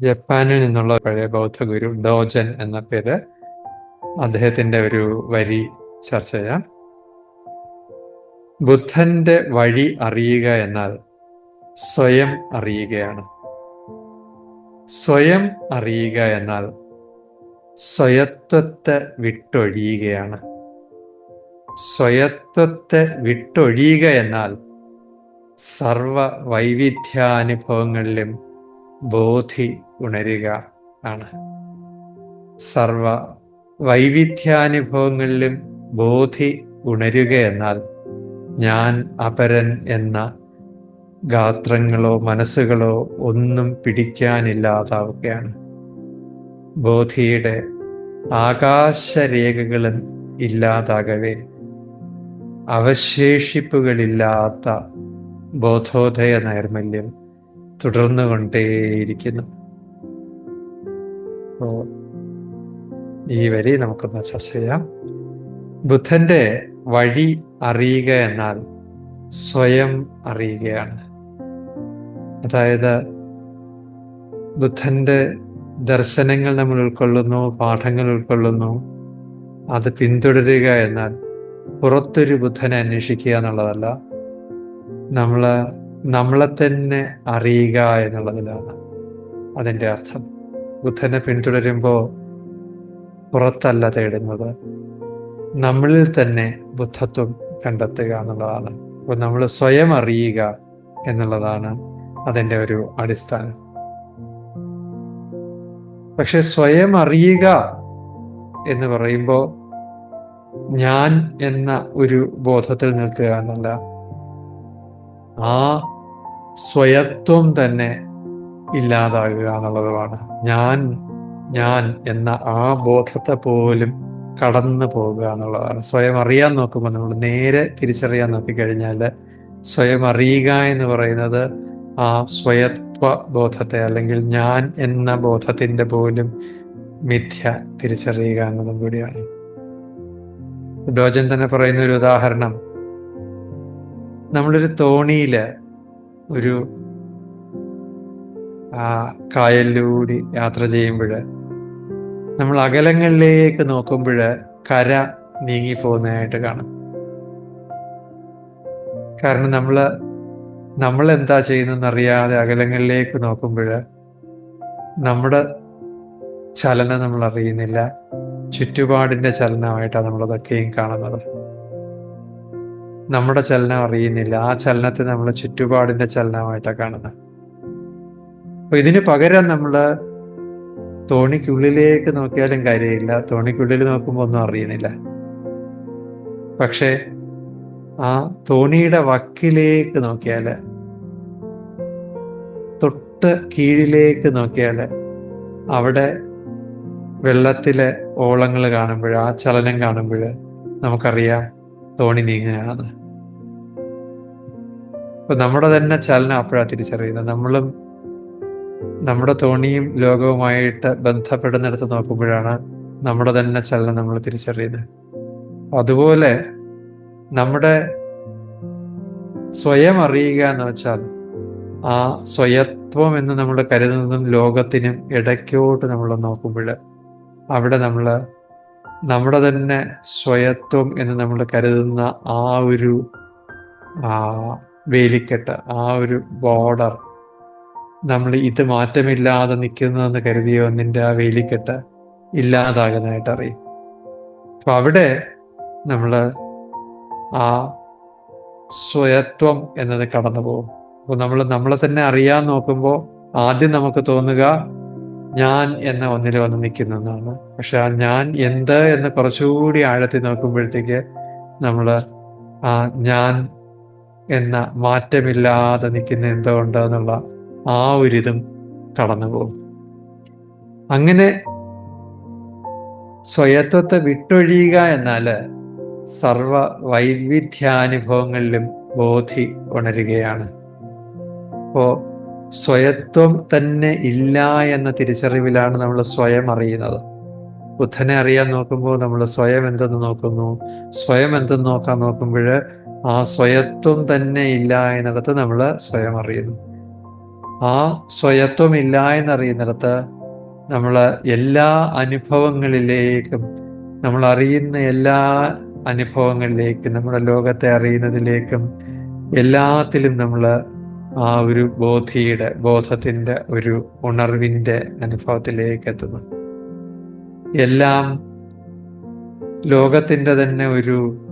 ജപ്പാനിൽ നിന്നുള്ള പഴയ ബൗദ്ധ ഗുരു ഡോജൻ എന്ന പേര് അദ്ദേഹത്തിന്റെ ഒരു വരി ചർച്ച ചെയ്യാം. ബുദ്ധന്റെ വഴി അറിയുക എന്നാൽ സ്വയം അറിയുകയാണ്. സ്വയം അറിയുക എന്നാൽ സ്വയത്വത്തെ വിട്ടൊഴിയുകയാണ്. സ്വയത്വത്തെ വിട്ടൊഴിയുക എന്നാൽ സർവ വൈവിധ്യാനുഭവങ്ങളിലും ബോധി ഉണരുക ആണ്. സർവ വൈവിധ്യാനുഭവങ്ങളിലും ബോധി ഉണരുക എന്നാൽ ഞാൻ അപരൻ എന്ന ഗാത്രങ്ങളോ മനസ്സുകളോ ഒന്നും പിടിക്കാനില്ലാതാവുകയാണ്. ബോധിയുടെ ആകാശരേഖകളും ഇല്ലാതാകവേ. അവശേഷിപ്പുകളില്ലാത്ത ബോധോദയ നൈർമല്യം തുടർന്നുകൊണ്ടേയിരിക്കുന്നു. അപ്പോൾ ഈ വരി നമുക്കൊന്ന് ചർച്ച ചെയ്യാം. ബുദ്ധന്റെ വഴി അറിയുക എന്നാൽ സ്വയം അറിയുകയാണ്. അതായത് ബുദ്ധന്റെ ദർശനങ്ങൾ നമ്മൾ ഉൾക്കൊള്ളുന്നു പാഠങ്ങൾ ഉൾക്കൊള്ളുന്നു അത് പിന്തുടരുക എന്നാൽ പുറത്തൊരു ബുദ്ധനെ അന്വേഷിക്കുക എന്നുള്ളതല്ല. നമ്മൾ നമ്മളെ തന്നെ അറിയുക എന്നുള്ളതിലാണ് അതിന്റെ അർത്ഥം. ബുദ്ധനെ പിന്തുടരുമ്പോൾ പുറത്തല്ല തേടുന്നത്. നമ്മളിൽ തന്നെ ബുദ്ധത്വം കണ്ടെത്തുക എന്നുള്ളതാണ്. അപ്പോൾ നമ്മൾ സ്വയം അറിയുക എന്നുള്ളതാണ് അതിന്റെ ഒരു അടിസ്ഥാനം. പക്ഷെ സ്വയം അറിയുക എന്ന് പറയുമ്പോൾ ഞാൻ എന്ന ഒരു ബോധത്തിൽ നിൽക്കുക എന്നല്ല ആ സ്വയത്വം തന്നെ ഇല്ലാതാകുക എന്നുള്ളതുമാണ്. ഞാൻ ഞാൻ എന്ന ആ ബോധത്തെ പോലും കടന്നു പോകുക എന്നുള്ളതാണ്. സ്വയം അറിയാൻ നോക്കുമ്പോൾ നമ്മൾ നേരെ തിരിച്ചറിയാൻ നോക്കിക്കഴിഞ്ഞാൽ സ്വയം അറിയുക എന്ന് പറയുന്നത് ആ സ്വയത്വ ബോധത്തെ അല്ലെങ്കിൽ ഞാൻ എന്ന ബോധത്തിന്റെ പോലും മിഥ്യ തിരിച്ചറിയുക എന്നതും കൂടിയാണ്. ഡോജൻ തന്നെ പറയുന്ന ഒരു ഉദാഹരണം. നമ്മളൊരു തോണിയിൽ ഒരു ആ കായലിലൂടി യാത്ര ചെയ്യുമ്പോൾ നമ്മൾ അകലങ്ങളിലേക്ക് നോക്കുമ്പോൾ കര നീങ്ങി പോകുന്നതായിട്ട് കാണും. കാരണം നമ്മൾ നമ്മൾ എന്താ ചെയ്യുന്നതെന്ന് അറിയാതെ അകലങ്ങളിലേക്ക് നോക്കുമ്പോൾ നമ്മുടെ ചലനം നമ്മൾ അറിയുന്നില്ല ചുറ്റുപാടിന്റെ ചലനമായിട്ടാണ് നമ്മളതൊക്കെയും കാണുന്നത്. നമ്മുടെ ചലനം അറിയുന്നില്ല. ആ ചലനത്തെ നമ്മൾ ചുറ്റുപാടിന്റെ ചലനമായിട്ടാണ് കാണുന്നത് അപ്പൊ ഇതിന് പകരം നമ്മൾ തോണിക്കുള്ളിലേക്ക് നോക്കിയാലും കാര്യമില്ല. തോണിക്കുള്ളിൽ നോക്കുമ്പോൾ ഒന്നും അറിയുന്നില്ല. പക്ഷേ ആ തോണിയുടെ വക്കിലേക്ക് നോക്കിയാൽ തൊട്ട് കീഴിലേക്ക് നോക്കിയാൽ അവിടെ വെള്ളത്തിലെ ഓളങ്ങൾ കാണുമ്പോൾ ആ ചലനം കാണുമ്പോൾ നമുക്കറിയാം തോണി നീങ്ങുകയാണ് അപ്പൊ നമ്മുടെ തന്നെ ചലനം അപ്പോഴാണ് തിരിച്ചറിയുന്നത്. നമ്മളും നമ്മുടെ തോണിയും ലോകവുമായിട്ട് ബന്ധപ്പെടുന്നിടത്ത് നോക്കുമ്പോഴാണ് നമ്മുടെ തന്നെ ചലനം നമ്മൾ തിരിച്ചറിയുന്നത്. അതുപോലെ നമ്മുടെ സ്വയം അറിയുക എന്ന് വെച്ചാൽ ആ സ്വയത്വം എന്ന് നമ്മൾ കരുതുന്നതും ലോകത്തിനും ഇടയ്ക്കോട്ട് നമ്മൾ നോക്കുമ്പോൾ അവിടെ നമ്മൾ നമ്മുടെ തന്നെ സ്വയത്വം എന്ന് നമ്മൾ കരുതുന്ന ആ ഒരു വേലിക്കെട്ട് ആ ഒരു ബോർഡർ നമ്മൾ ഇത് മാറ്റമില്ലാതെ നിൽക്കുന്നതെന്ന് കരുതിയോ ഒന്നിന്റെ ആ വേലിക്കെട്ട് ഇല്ലാതാകുന്നതായിട്ട് അറിയും. അപ്പൊ അവിടെ നമ്മൾ ആ സ്വയത്വം എന്നത് കടന്നു പോകും. അപ്പോൾ നമ്മൾ നമ്മളെ തന്നെ അറിയാൻ നോക്കുമ്പോൾ ആദ്യം നമുക്ക് തോന്നുക ഞാൻ എന്ന ഒന്നിൽ വന്ന് നിൽക്കുന്ന ഒന്നാണ് പക്ഷെ ആ ഞാൻ എന്ത് എന്ന് കുറച്ചുകൂടി ആഴത്തിൽ നോക്കുമ്പോഴത്തേക്ക് നമ്മൾ ആ ഞാൻ എന്ന മാറ്റമില്ലാതെ നിൽക്കുന്ന എന്തുകൊണ്ട് എന്നുള്ള ആ ഒരിതും കടന്നു പോകും അങ്ങനെ സ്വയത്വത്തെ വിട്ടൊഴിയുക എന്നാൽ സർവ വൈവിധ്യാനുഭവങ്ങളിലും ബോധി ഉണരുകയാണ്. അപ്പോൾ സ്വയത്വം തന്നെ ഇല്ല എന്ന തിരിച്ചറിവിലാണ് നമ്മൾ സ്വയം അറിയുന്നത്. ബുദ്ധനെ അറിയാൻ നോക്കുമ്പോൾ നമ്മൾ സ്വയം എന്തെന്ന് നോക്കുന്നു? സ്വയം എന്തെന്ന് നോക്കാൻ നോക്കുമ്പോൾ ആ സ്വയത്വം തന്നെ ഇല്ല എന്നിടത്ത് നമ്മൾ സ്വയം അറിയുന്നു. ആ സ്വയത്വം ഇല്ല എന്നറിയുന്നിടത്ത് നമ്മൾ എല്ലാ അനുഭവങ്ങളിലേക്കും നമ്മൾ അറിയുന്ന എല്ലാ അനുഭവങ്ങളിലേക്കും നമ്മുടെ ലോകത്തെ അറിയുന്നതിലേക്കും എല്ലാത്തിലും നമ്മൾ ആ ഒരു ബോധിയുടെ ബോധത്തിന്റെ ഒരു ഉണർവിന്റെ അനുഭവത്തിലേക്ക് എത്തുന്നു. എല്ലാം ലോകത്തിന്റെ തന്നെ ഒരു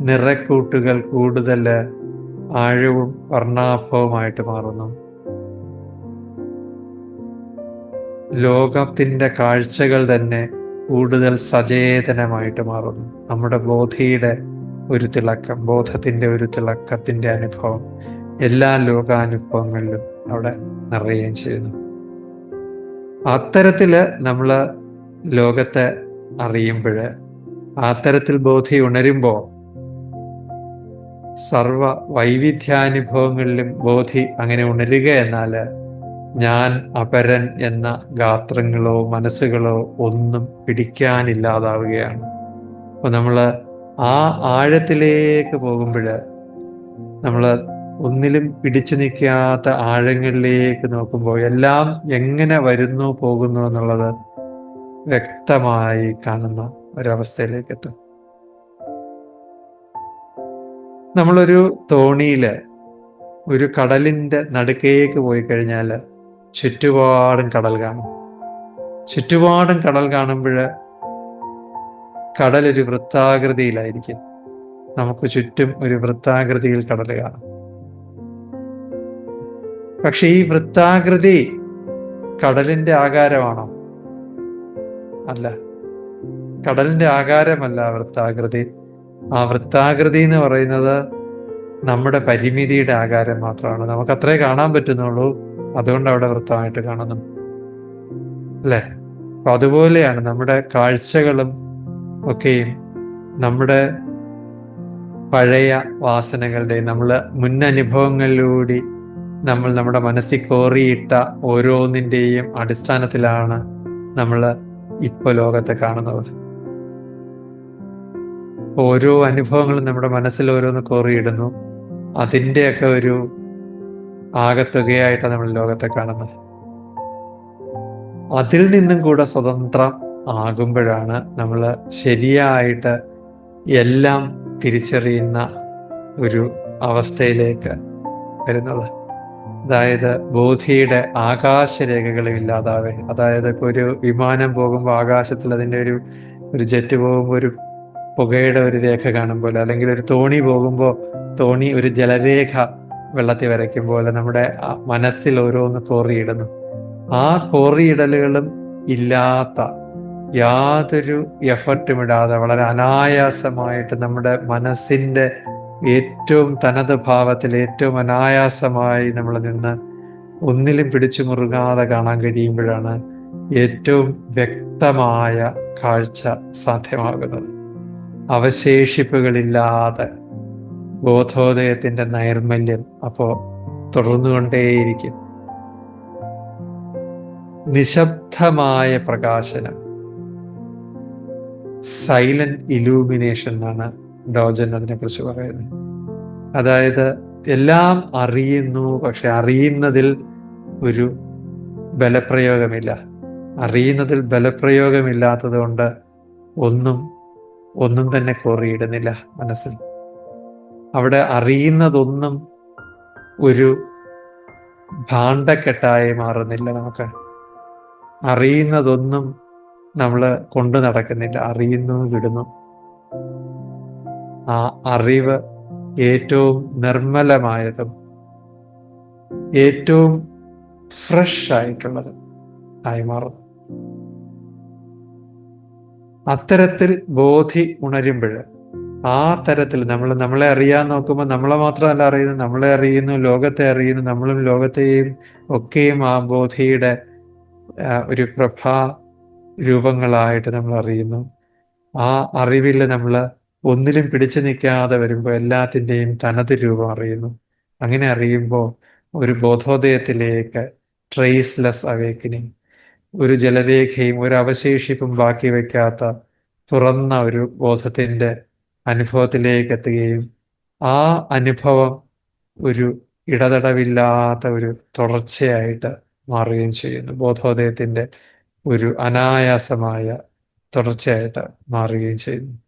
നിറക്കൂട്ടുകൾ കൂടുതൽ ആഴവും വർണാഭവുമായിട്ട് മാറുന്നു. ലോകത്തിന്റെ കാഴ്ചകൾ തന്നെ കൂടുതൽ സചേതനമായിട്ട് മാറുന്നു. നമ്മുടെ ബോധിയുടെ ഒരു തിളക്കം ബോധത്തിന്റെ ഒരു തിളക്കത്തിന്റെ അനുഭവം എല്ലാ ലോകാനുഭവങ്ങളിലും അവിടെ നിറയുകയും ചെയ്യുന്നു. അത്തരത്തിൽ നമ്മൾ ലോകത്തെ അറിയുമ്പോൾ അത്തരത്തിൽ ബോധി ഉണരുമ്പോൾ സർവ വൈവിധ്യാനുഭവങ്ങളിലും ബോധി അങ്ങനെ ഉണരുക എന്നാൽ ഞാൻ അപരൻ എന്ന ഗാത്രങ്ങളോ മനസ്സുകളോ ഒന്നും പിടിക്കാനില്ലാതാവുകയാണ്. അപ്പോൾ നമ്മൾ ആ ആഴത്തിലേക്ക് പോകുമ്പോൾ നമ്മൾ ഒന്നിലും പിടിച്ചു നിൽക്കാത്ത ആഴങ്ങളിലേക്ക് നോക്കുമ്പോൾ എല്ലാം എങ്ങനെ വരുന്നു പോകുന്നു എന്നുള്ളത് വ്യക്തമായി കാണുന്ന ഒരവസ്ഥയിലേക്ക് എത്തും. നമ്മളൊരു തോണിയിൽ ഒരു കടലിന്റെ നടുക്കേക്ക് പോയി കഴിഞ്ഞാൽ ചുറ്റുപാടും കടൽ കാണും. ചുറ്റുപാടും കടൽ കാണുമ്പോൾ കടൽ ഒരു വൃത്താകൃതിയിലായിരിക്കും. നമുക്ക് ചുറ്റും ഒരു വൃത്താകൃതിയിൽ കടൽ കാണും. പക്ഷെ ഈ വൃത്താകൃതി കടലിന്റെ ആകാരമാണോ? അല്ല. കടലിന്റെ ആകാരമല്ല വൃത്താകൃതി. ആ വൃത്താകൃതി എന്ന് പറയുന്നത് നമ്മുടെ പരിമിതിയുടെ ആകാരം മാത്രമാണ്. നമുക്ക് അത്രേ കാണാൻ പറ്റുന്നുള്ളൂ. അതുകൊണ്ട് അവിടെ വൃത്തമായിട്ട് കാണുന്നു. അല്ലേ? അപ്പൊ അതുപോലെയാണ് നമ്മുടെ കാഴ്ചകളും ഒക്കെയും നമ്മുടെ പഴയ വാസനകളുടെയും നമ്മൾ മുൻ അനുഭവങ്ങളിലൂടെ നമ്മൾ നമ്മുടെ മനസ്സിൽ കോറിയിട്ട ഓരോന്നിന്റെയും അടിസ്ഥാനത്തിലാണ് നമ്മൾ ഇപ്പോൾ ലോകത്തെ കാണുന്നത്. ഓരോ അനുഭവങ്ങളും നമ്മുടെ മനസ്സിൽ ഓരോന്ന് കോറിയിടുന്നു. അതിന്റെയൊക്കെ ഒരു ആകത്തുകയായിട്ടാണ് നമ്മൾ ലോകത്തെ കാണുന്നത്. അതിൽ നിന്നും കൂടെ സ്വതന്ത്രം ആകുമ്പോഴാണ് നമ്മൾ ശരിയായിട്ട് എല്ലാം തിരിച്ചറിയുന്ന ഒരു അവസ്ഥയിലേക്ക് വരുന്നത്. അതായത് ബോധിയുടെ ആകാശരേഖകളും ഇല്ലാതാവേ. അതായത് ഇപ്പോൾ ഒരു വിമാനം പോകുമ്പോൾ ആകാശത്തിൽ അതിന്റെ ഒരു ഒരു ജെറ്റ് പോകുമ്പോൾ ഒരു പുകയുടെ ഒരു രേഖ കാണുമ്പോൾ അല്ലെങ്കിൽ ഒരു തോണി പോകുമ്പോൾ തോണി ഒരു ജലരേഖ വെള്ളത്തിൽ വരയ്ക്കും പോലെ നമ്മുടെ മനസ്സിൽ ഓരോന്ന് കോറിയിടുന്നു. ആ കോറിയിടലുകളും ഇല്ലാത്ത യാതൊരു എഫർട്ടും ഇടാതെ വളരെ അനായാസമായിട്ട് നമ്മുടെ മനസ്സിന്റെ ഏറ്റവും തനത് ഭാവത്തിൽ ഏറ്റവും അനായാസമായി നമ്മൾ നിന്ന് ഒന്നിലും പിടിച്ചു മുറുകാതെ കാണാൻ കഴിയുമ്പോഴാണ് ഏറ്റവും വ്യക്തമായ കാഴ്ച സാധ്യമാകുന്നത്. അവശേഷിപ്പുകളില്ലാതെ ബോധോദയത്തിന്റെ നൈർമല്യം അപ്പോൾ തുടർന്നുകൊണ്ടേയിരിക്കും. നിശബ്ദമായ പ്രകാശനം. സൈലന്റ് ഇലൂമിനേഷൻ എന്നാണ് ഡോജൻ അതിനെക്കുറിച്ച് പറയുന്നത്. അതായത് എല്ലാം അറിയുന്നു പക്ഷെ അറിയുന്നതിൽ ഒരു ബലപ്രയോഗമില്ല. അറിയുന്നതിൽ ബലപ്രയോഗമില്ലാത്തത് കൊണ്ട് ഒന്നും ഒന്നും തന്നെ കോറിയിടുന്നില്ല മനസ്സിൽ. അവിടെ അറിയുന്നതൊന്നും ഒരു ഭാണ്ഡക്കെട്ടായി മാറുന്നില്ല നമുക്ക്. അറിയുന്നതൊന്നും നമ്മൾ കൊണ്ടു നടക്കുന്നില്ല അറിയുന്നു വിടുന്നു. ആ അറിവ് ഏറ്റവും നിർമ്മലമായതും ഏറ്റവും ഫ്രഷ് ആയിട്ടുള്ളതും ആയി മാറുന്നു. അത്തരത്തിൽ ബോധി ഉണരുമ്പോൾ ആ തരത്തിൽ നമ്മൾ നമ്മളെ അറിയാൻ നോക്കുമ്പോൾ നമ്മളെ മാത്രമല്ല അറിയുന്നത് നമ്മളെ അറിയുന്നു ലോകത്തെ അറിയുന്നു നമ്മളും ലോകത്തെയും ഒക്കെയും ആ ബോധിയുടെ ഒരു പ്രഭാ രൂപങ്ങളായിട്ട് നമ്മൾ അറിയുന്നു. ആ അറിവിൽ നമ്മൾ ഒന്നിലും പിടിച്ചു നിൽക്കാതെ വരുമ്പോൾ എല്ലാത്തിന്റെയും തനത് രൂപം അറിയുന്നു. അങ്ങനെ അറിയുമ്പോൾ ഒരു ബോധോദയത്തിലേക്ക് ട്രേസ്ലെസ് അവേക്കനിങ് ഒരു ജലരേഖയും ഒരു അവശേഷിപ്പും ബാക്കി വയ്ക്കാത്ത തുറന്ന ഒരു ബോധത്തിന്റെ അനുഭവത്തിലേക്ക് എത്തുകയും ആ അനുഭവം ഒരു ഇടതടവില്ലാത്ത ഒരു തുടർച്ചയായിട്ട് മാറുകയും ചെയ്യുന്നു. ബോധോദയത്തിന്റെ ഒരു അനായാസമായ തുടർച്ചയായിട്ട് മാറുകയും ചെയ്യുന്നു.